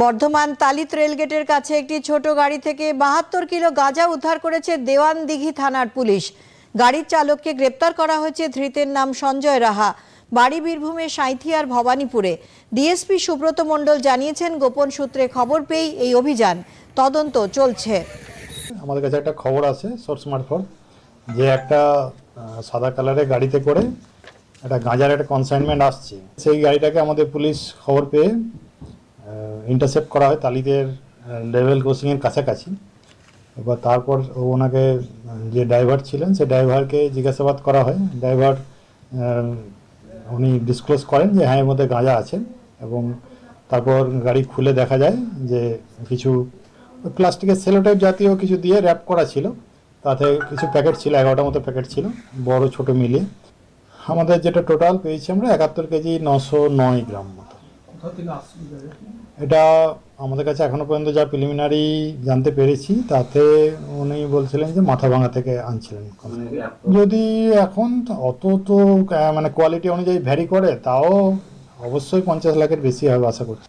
বর্ধমান তালিত রেলগেটের কাছে একটি ছোট গাড়ি থেকে বাহাত্তর কিলো গাঁজা উদ্ধার করেছে দেওয়ানদিঘি থানার পুলিশ। গাড়ির চালককে গ্রেপ্তার করা হয়েছে ধৃতের নাম সঞ্জয় রাহা। বাড়ি বীরভূমের সাঁইথিয়ার ভবানীপুরে। ডিএসপি সুব্রত মণ্ডল জানিয়েছেন, গোপন সূত্রে খবর পেয়েই এই অভিযান তদন্ত চলছে। আমাদের কাছে একটা খবর আছে সোর্স মারফত যে একটা সাদা কালারের গাড়িতে করে একটা গাঁজার একটা কনসাইনমেন্ট আসছে। সেই গাড়িটাকে আমাদের পুলিশ খবর পেয়ে ইন্টারসেপ্ট করা হয় তালিদের লেভেল ক্রসিংয়ের কাছাকাছি। এবার তারপর ওনাকে যে ড্রাইভার ছিলেন, সেই ড্রাইভারকে জিজ্ঞাসাবাদ করা হয়। ড্রাইভার উনি ডিসক্লোজ করেন যে হ্যাঁ এর মধ্যে গাঁজা আছে। এবং তারপর গাড়ি খুলে দেখা যায় যে, কিছু প্লাস্টিকের সেলোটাইপ জাতীয় কিছু দিয়ে র্যাপ করা ছিল। তাতে কিছু প্যাকেট ছিল, এগারোটার মতো প্যাকেট ছিল, বড়, ছোট মিলিয়ে। আমাদের যেটা টোটাল পেয়েছি আমরা একাত্তর কেজি নশো নয় গ্রাম মতো। এটা আমাদের কাছে এখনও পর্যন্ত যা প্রিলিমিনারি জানতে পেরেছি, তাতে উনি বলছিলেন যে মাথা ভাঙা থেকে আনছিলেন। যদি এখন অত তো মানে কোয়ালিটি অনুযায়ী ভ্যারি করে, তাও অবশ্যই পঞ্চাশ লাখের বেশি হবে আশা করছি।